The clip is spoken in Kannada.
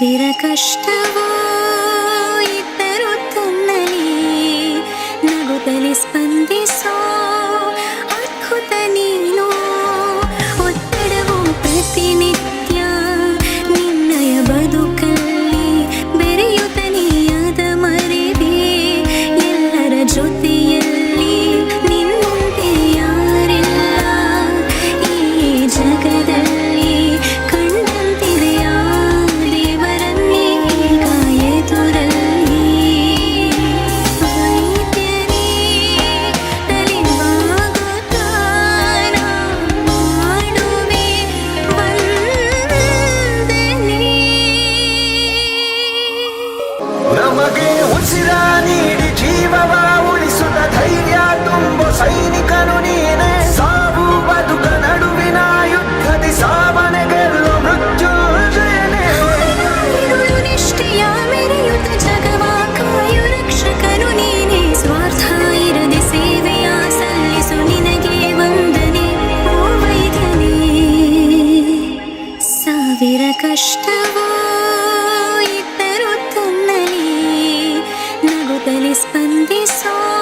वीरकष्टवा ನೀಡಿ ಜೀವವ ಉಳಿಸುತ್ತ ಧೈರ್ಯ ತುಂಬು ಸೈನಿಕನು ನೀನೆ. ಸಾವು ಬದುಕ ನಡುವಿನ ಯುದ್ಧದಿ ಸಾವನೆ ಗೆಲ್ಲು ಮೃತ್ಯುಂಜಯನೇ ನಿಷ್ಠೆಯ ಮೆರೆಯುತ್ತ ಜಗವ ಕಾಯು ರಕ್ಷಕನು ನೀನೆ. ಸ್ವಾರ್ಥ ಇರದೆ ಸೇವೆಯ ಸಲ್ಲಿಸು ನಿನಗೆ ವಂದನೆ. ಓ ವೈದ್ಯನೇ, ಸಾವಿರ ಕಷ್ಟವೋ this bandisol